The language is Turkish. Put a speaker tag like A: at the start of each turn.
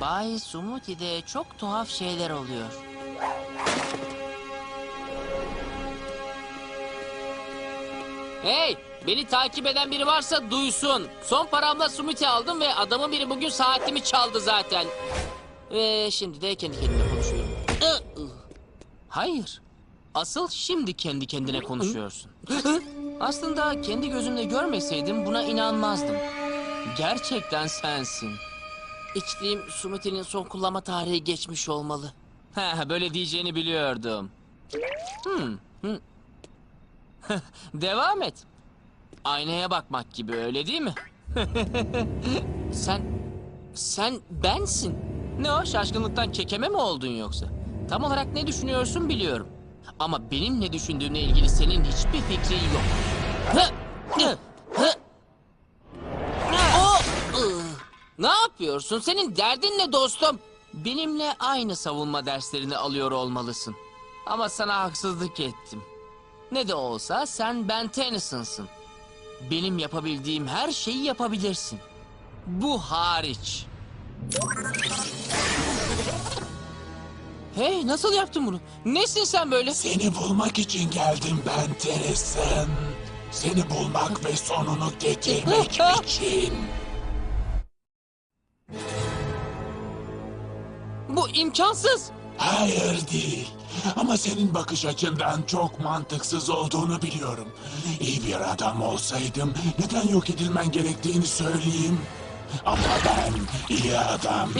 A: Bay Sumuti'de çok tuhaf şeyler oluyor.
B: Hey, beni takip eden biri varsa duysun. Son paramla Sumiti aldım ve adamın biri bugün saatimi çaldı zaten. Ve şimdi de kendi kendime konuşuyorum.
A: Hayır. Asıl şimdi kendi kendine konuşuyorsun. Aslında kendi gözümle görmeseydim buna inanmazdım. Gerçekten sensin.
B: İçtiğim Sumiti'nin son kullanma tarihi geçmiş olmalı.
A: Ha, böyle diyeceğini biliyordum. Hmm. hmm. Devam et. Aynaya bakmak gibi öyle değil mi?
B: Sen, sen bensin.
A: Ne o şaşkınlıktan kekeme mi oldun yoksa? Tam olarak ne düşünüyorsun biliyorum. Ama benim ne düşündüğümle ilgili senin hiçbir fikrin yok.
B: Hı, hı, hı. O, ıh. Ne yapıyorsun? Senin derdin ne dostum?
A: Benimle aynı savunma derslerini alıyor olmalısın. Ama sana haksızlık ettim. Ne de olsa sen Ben Tennyson'sın. Benim yapabildiğim her şeyi yapabilirsin. Bu hariç. Hey nasıl yaptın bunu? Nesin sen böyle?
C: Seni bulmak için geldim ben Tennyson. Seni bulmak ve sonunu getirmek için.
A: Bu imkansız.
C: Hayır değil. Ama senin bakış açından çok mantıksız olduğunu biliyorum. İyi bir adam olsaydım neden yok edilmen gerektiğini söyleyeyim. Ama ben iyi adam